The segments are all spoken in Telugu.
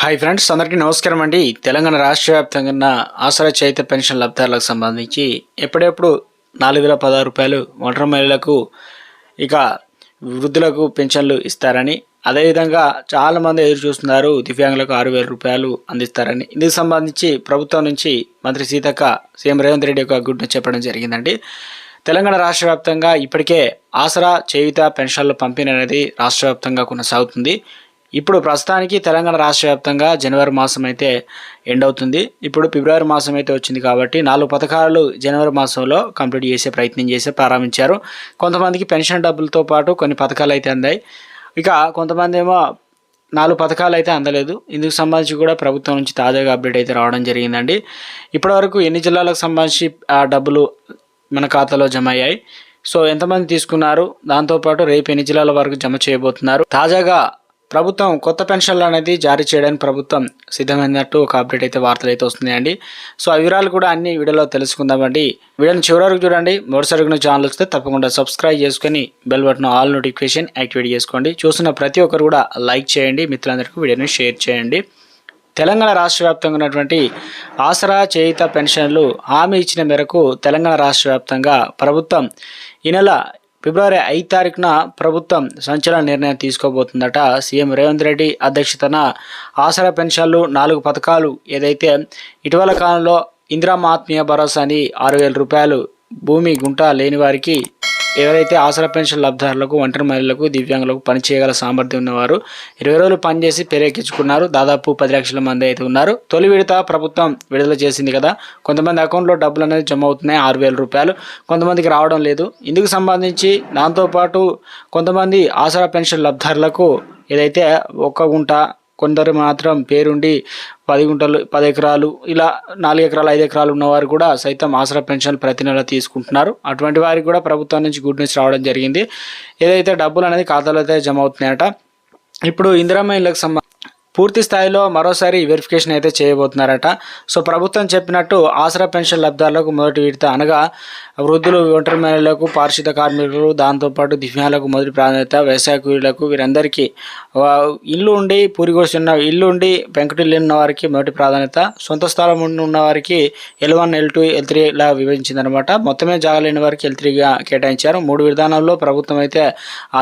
హాయ్ ఫ్రెండ్స్ అందరికీ నమస్కారం అండి. తెలంగాణ రాష్ట్ర వ్యాప్తంగా ఉన్న ఆసరా చైత్య పెన్షన్ లబ్ధారులకు సంబంధించి ఎప్పుడెప్పుడు నాలుగు వేల పదహారు రూపాయలు ఒంటరి మహిళలకు ఇక వృద్ధులకు పెన్షన్లు ఇస్తారని అదేవిధంగా చాలామంది ఎదురు చూస్తున్నారు దివ్యాంగులకు ఆరు వేల రూపాయలు అందిస్తారని. ఇందుకు సంబంధించి ప్రభుత్వం నుంచి మంత్రి సీతక్క సీఎం రేవంత్ రెడ్డి యొక్క గుడ్ చెప్పడం జరిగిందండి. తెలంగాణ రాష్ట్ర వ్యాప్తంగా ఇప్పటికే ఆసరా చేయుత పెన్షన్ల పంపిణీ అనేది రాష్ట్ర వ్యాప్తంగా కొనసాగుతుంది. ఇప్పుడు ప్రస్తుతానికి తెలంగాణ రాష్ట్ర వ్యాప్తంగా జనవరి మాసం అయితే ఎండ్ అవుతుంది. ఇప్పుడు ఫిబ్రవరి మాసం అయితే వచ్చింది కాబట్టి నాలుగు పథకాలు జనవరి మాసంలో కంప్లీట్ చేసే ప్రయత్నం చేసి ప్రారంభించారు. కొంతమందికి పెన్షన్ డబ్బులతో పాటు కొన్ని పథకాలు అయితే అందాయి. ఇక కొంతమంది ఏమో నాలుగు పథకాలు అయితే అందలేదు. ఇందుకు సంబంధించి కూడా ప్రభుత్వం నుంచి తాజాగా అప్డేట్ అయితే రావడం జరిగిందండి. ఇప్పటివరకు ఎన్ని జిల్లాలకు సంబంధించి ఆ డబ్బులు మన ఖాతాలో జమ అయ్యాయి? సో ఎంతమంది తీసుకున్నారు? దాంతోపాటు రేపు ఎన్ని జిల్లాల వరకు జమ చేయబోతున్నారు? తాజాగా ప్రభుత్వం కొత్త పెన్షన్లు అనేది జారీ చేయడానికి ప్రభుత్వం సిద్ధమైనట్టు ఒక అప్డేట్ అయితే వార్తలు అయితే వస్తున్నాయండి. సో ఆ వివరాలు కూడా అన్ని వీడియోలో తెలుసుకుందామండి. వీడియోని చివరి వరకు చూడండి మొదటిసారి ఛానల్ వస్తే తప్పకుండా సబ్స్క్రైబ్ చేసుకొని bell button all notification activate చేసుకోండి. చూస్తున్న ప్రతి ఒక్కరు కూడా లైక్ చేయండి. మిత్రులందరికీ వీడియోని షేర్ చేయండి. తెలంగాణ రాష్ట్ర వ్యాప్తంగా ఉన్నటువంటి ఆసరా చేయిత పెన్షన్లు హామీ ఇచ్చిన మేరకు తెలంగాణ రాష్ట్ర వ్యాప్తంగా ప్రభుత్వం ఈ నెల ఫిబ్రవరి ఐదు తారీఖున ప్రభుత్వం సంచలన నిర్ణయం తీసుకోబోతుందట. సీఎం రేవంత్ రెడ్డి అధ్యక్షతన ఆసరా పెన్షన్లు నాలుగు పథకాలు ఏదైతే ఇటీవల కాలంలో ఇందిరామ ఆత్మీయ భరోసా అని ఆరు వేల రూపాయలు భూమి గుంట లేని వారికి ఎవరైతే ఆసరా పెన్షన్ లబ్ధారులకు ఒంటరి మహిళలకు దివ్యాంగులకు పనిచేయగల సామర్థ్యం ఉన్నవారు ఇరవై రోజులు పనిచేసి పేరెక్కించుకున్నారు దాదాపు పది లక్షల మంది అయితే ఉన్నారు. తొలి విడత ప్రభుత్వం విడుదల చేసింది కదా. కొంతమంది అకౌంట్లో డబ్బులు అనేది జమ అవుతున్నాయి. ఆరు వేల రూపాయలు కొంతమందికి రావడం లేదు. ఇందుకు సంబంధించి దాంతోపాటు కొంతమంది ఆసరా పెన్షన్ లబ్ధారులకు ఏదైతే ఒక్క గుంట కొందరు మాత్రం పేరుండి పది గుంటలు పది ఎకరాలు ఇలా నాలుగు ఎకరాలు ఐదు ఎకరాలు ఉన్నవారు కూడా సైతం ఆసరా పెన్షన్ ప్రతి నెల తీసుకుంటున్నారు. అటువంటి వారికి కూడా ప్రభుత్వం నుంచి గుడ్ న్యూస్ రావడం జరిగింది. ఏదైతే డబ్బులు అనేది ఖాతాలో అయితే జమ అవుతున్నాయట ఇప్పుడు ఇందిరామ ఇళ్ళకి సంబంధించి పూర్తి స్థాయిలో మరోసారి వెరిఫికేషన్ అయితే చేయబోతున్నారట. సో ప్రభుత్వం చెప్పినట్టు ఆసరా పెన్షన్ లబ్ధాలకు మొదటి విడత అనగా వృద్ధులు ఒంటరి మహిళలకు పారిశుద్ధ కార్మికులు దాంతోపాటు దివ్యాలకు మొదటి ప్రాధాన్యత వ్యవసాయ కూలీలకు వీరందరికీ ఇల్లు ఉండి పూరిగోసిన ఇల్లు ఉండి పెంకుటిల్లు ఉన్న వారికి మొదటి ప్రాధాన్యత సొంత స్థలం ఉన్న వారికి L one L two L three ఇలా విభజించిందనమాట మొత్తమే జాగలేని వారికి ఎల్ త్రీగా కేటాయించారు. మూడు విధానాల్లో ప్రభుత్వం అయితే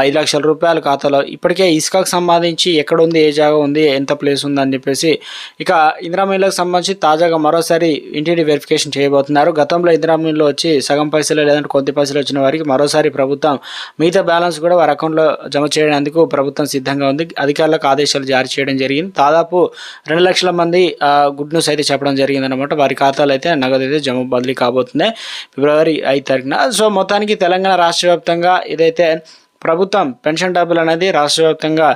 ఐదు లక్షల రూపాయల ఖాతాలో ఇప్పటికే ఇసుకకు సంబంధించి ఎక్కడ ఉంది ఏ జాగా ఉంది ఎంత ప్లేస్ ఉందని చెప్పేసి ఇక ఇందిరామీలకు సంబంధించి తాజాగా మరోసారి ఇంటిని వెరిఫికేషన్ చేయబోతున్నారు. గతంలో ఇందిరామీలో వచ్చి సగం పైసలు లేదంటే కొద్ది పైసలు వచ్చిన వారికి మరోసారి ప్రభుత్వం మిగతా బ్యాలెన్స్ కూడా వారి అకౌంట్లో జమ చేయడానికి ప్రభుత్వం సిద్ధంగా ఉంది. అధికారులకు ఆదేశాలు జారీ చేయడం జరిగింది. దాదాపు రెండు లక్షల మంది గుడ్ న్యూస్ అయితే చెప్పడం జరిగింది అనమాట వారి ఖాతాలు అయితే నగదు అయితే జమ బదిలీ కాబోతుంది ఫిబ్రవరి ఐదు తారీఖున. సో మొత్తానికి తెలంగాణ రాష్ట్ర వ్యాప్తంగా ఏదైతే ప్రభుత్వం పెన్షన్ డబ్బులు అనేది రాష్ట్ర వ్యాప్తంగా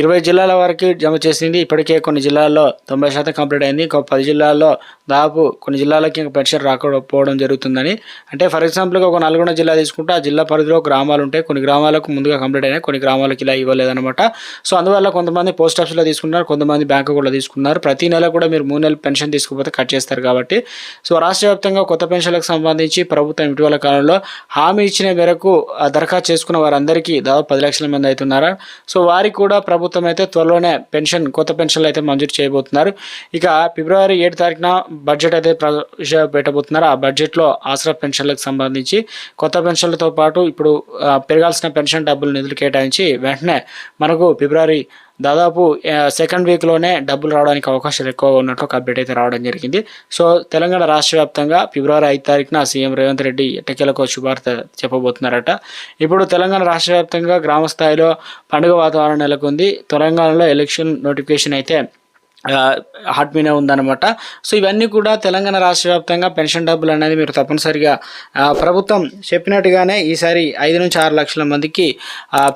ఇరవై జిల్లాల వరకు జమ చేసింది. ఇప్పటికే కొన్ని జిల్లాల్లో తొంభై శాతం కంప్లీట్ అయింది. ఇంకో పది జిల్లాల్లో దాదాపు కొన్ని జిల్లాలకి ఇంకా పెన్షన్ రాకపోవడం జరుగుతుందని. అంటే ఫర్ ఎగ్జాంపుల్గా ఒక నల్గొండ జిల్లా తీసుకుంటే ఆ జిల్లా పరిధిలో గ్రామాలు ఉంటాయి. కొన్ని గ్రామాలకు ముందుగా కంప్లీట్ అయినాయి. కొన్ని గ్రామాలకు ఇలా ఇవ్వలేదన్నమాట. సో అందువల్ల కొంతమంది పోస్ట్ ఆఫీస్లో తీసుకున్నారు కొంతమంది బ్యాంకు కూడా తీసుకున్నారు ప్రతి నెల కూడా మీరు మూడు నెలలు పెన్షన్ తీసుకుపోతే కట్ చేస్తారు కాబట్టి. సో రాష్ట్ర వ్యాప్తంగా కొత్త పెన్షన్లకు సంబంధించి ప్రభుత్వం ఇటీవల కాలంలో హామీ ఇచ్చిన మేరకు దరఖాస్తు చేసుకున్న వారందరికీ దాదాపు పది లక్షల మంది అవుతున్నారు సో వారికి కూడా ప్రభుత్వం అయితే త్వరలోనే పెన్షన్ కొత్త పెన్షన్లు అయితే మంజూరు చేయబోతున్నారు. ఇక ఫిబ్రవరి ఏడు తారీఖున బడ్జెట్ అయితే ప్రవేశపెట్టబోతున్నారు ఆ బడ్జెట్లో ఆసరా పెన్షన్లకు సంబంధించి కొత్త పెన్షన్లతో పాటు ఇప్పుడు పెరగాల్సిన పెన్షన్ డబ్బులు నిధులు కేటాయించి వెంటనే మనకు ఫిబ్రవరి దాదాపు సెకండ్ వీక్లోనే డబ్బులు రావడానికి అవకాశాలు ఎక్కువగా ఉన్నట్లు ఒక అప్డేట్ అయితే రావడం జరిగింది. సో తెలంగాణ రాష్ట్ర వ్యాప్తంగా ఫిబ్రవరి ఐదు తారీఖున సీఎం రేవంత్ రెడ్డి ఎట్టకేలకు శుభార్త చెప్పబోతున్నారట. ఇప్పుడు తెలంగాణ రాష్ట్ర వ్యాప్తంగా గ్రామ స్థాయిలో పండుగ వాతావరణం నెలకొంది. తెలంగాణలో ఎలక్షన్ నోటిఫికేషన్ అయితే హాట్ మీనే ఉందన్నమాట. సో ఇవన్నీ కూడా తెలంగాణ రాష్ట్ర వ్యాప్తంగా పెన్షన్ డబ్బులు అనేది మీరు తప్పనిసరిగా ప్రభుత్వం చెప్పినట్టుగానే ఈసారి ఐదు నుంచి ఆరు లక్షల మందికి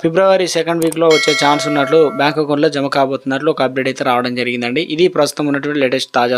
ఫిబ్రవరి సెకండ్ వీక్లో వచ్చే ఛాన్స్ ఉన్నట్లు బ్యాంక్ అకౌంట్లో జమ కాబోతున్నట్లు ఒక అప్డేట్ అయితే రావడం జరిగిందండి. ఇది ప్రస్తుతం ఉన్నటువంటి లేటెస్ట్ తాజా